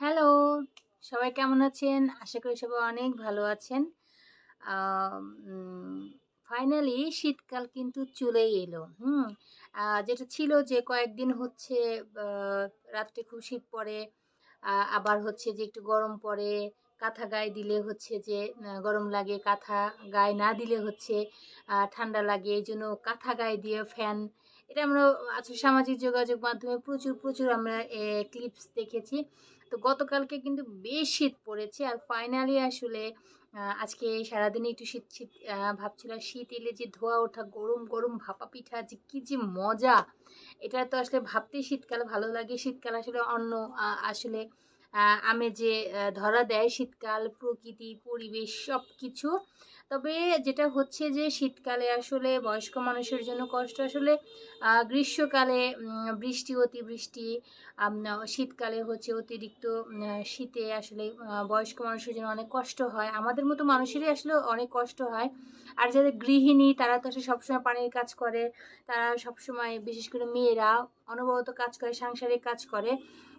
Hello, সবাই কেমন আছেন? আশা করি সবাই অনেক ভালো আছেন। ফাইনালি শীতকাল কিন্তু চলেই এলো, হুম? যেটা ছিল যে কয়েকদিন হচ্ছে রাত্রে খুব শীত পড়ে আবার হচ্ছে যে একটু গরম পড়ে কাঁথা গায়ে দিলে হচ্ছে যে গরম লাগে কাঁথা গায়ে না দিলে হচ্ছে ঠান্ডা লাগে। এই জন্য কাঁথা গায়ে দিয়ে ফ্যান এটা আমরা সামাজিক যোগাযোগ মাধ্যমে প্রচুর প্রচুর আমরা ক্লিপস দেখেছি। তো গতকালকে কিন্তু বেশ শীত পড়েছে আর ফাইনালি আসলে আজকে সারাদিনে একটু শীত শীত আহ, ভাবছিলাম শীত এলে যে ধোয়া ওঠা গরম গরম ভাপা পিঠা যে কী যে মজা! এটা তো আসলে ভাবতেই শীতকাল ভালো লাগে। শীতকাল আসলে অন্য আসলে আমেজে ধরা দেয় শীতকাল প্রকৃতি পরিবেশ সব কিছু তবে যেটা হচ্ছে যে শীতকালে আসলে বয়স্ক মানুষের জন্য কষ্ট আসলে গ্রীষ্মকালে বৃষ্টি, অতিবৃষ্টি শীতকালে হচ্ছে অতিরিক্ত শীতে আসলে বয়স্ক মানুষের জন্য অনেক কষ্ট হয়। আমাদের মতো মানুষেরই আসলে অনেক কষ্ট হয়। আর যাদের গৃহিণী, তারা তো আসলে সবসময় পানির কাজ করে। তারা সবসময়, বিশেষ করে মেয়েরা, অনবরত কাজ করে, সাংসারিক কাজ করে।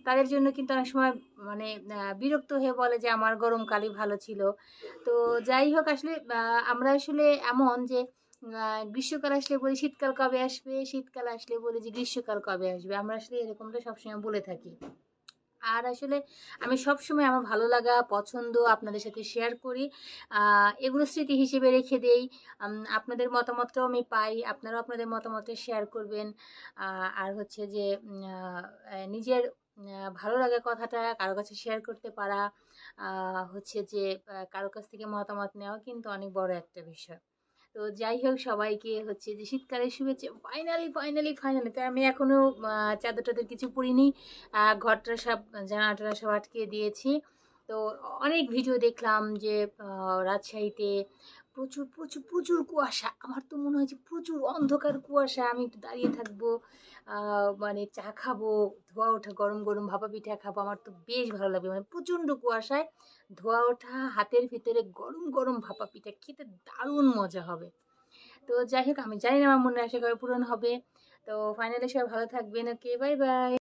তাদের জন্য কিন্তু অনেক সময় মানে বিরক্ত হয়ে বলে যে, আমার গরমকালই ভালো ছিল। তো যাই হোক, আসলে আমরা আসলে এমন যে গ্রীষ্মকাল আসলে বলি, শীতকাল কবে আসবে? শীতকাল আসলে বলি যে, গ্রীষ্মকাল কবে আসবে? আমরা আসলে এরকমটা সবসময় বলে থাকি। আর আসলে আমি সবসময় আমার ভালো লাগা, পছন্দ আপনাদের সাথে শেয়ার করি। এগুলো স্মৃতি হিসেবে রেখে দেই। আপনাদের মতামতটাও আমি পাই, আপনারাও আপনাদের মতামতটা শেয়ার করবেন। আর হচ্ছে যে নিজের ভালো লাগে কথাটা, কারও কাছে শেয়ার করতে পারা হচ্ছে যে কারও কাছ থেকে মতামত নেওয়া কিন্তু অনেক বড় একটা বিষয়। তো যাই হোক, সবাইকে হচ্ছে যে শীতকালের শুভেচ্ছা ফাইনালি ফাইনালি ফাইনালি তো আমি এখনও চাদর টাদর কিছু পরিনি। ঘরটা সব, জানালাটা সব আটকে দিয়েছি। তো অনেক ভিডিও দেখলাম যে রাজশাহীতে প্রচুর প্রচুর প্রচুর কুয়াশা। আমার তো মনে হয় যে প্রচুর অন্ধকার কুয়াশা। আমি একটু দাঁড়িয়ে থাকব মানে চা খাব, ধোয়া ওঠা, গরম গরম ভাপা পিঠা খাব। আমার তো বেশ ভালো লাগবে। মানে প্রচণ্ড কুয়াশায় ধোয়া ওঠা, হাতের ভিতরে গরম গরম ভাপা পিঠা খেতে দারুণ মজা হবে। তো যাই হোক, আমি জানি না আমার মনে আশা করে পূরণ হবে। তো ফাইনালি সবাই ভালো থাকবেন ওকে বাই বাই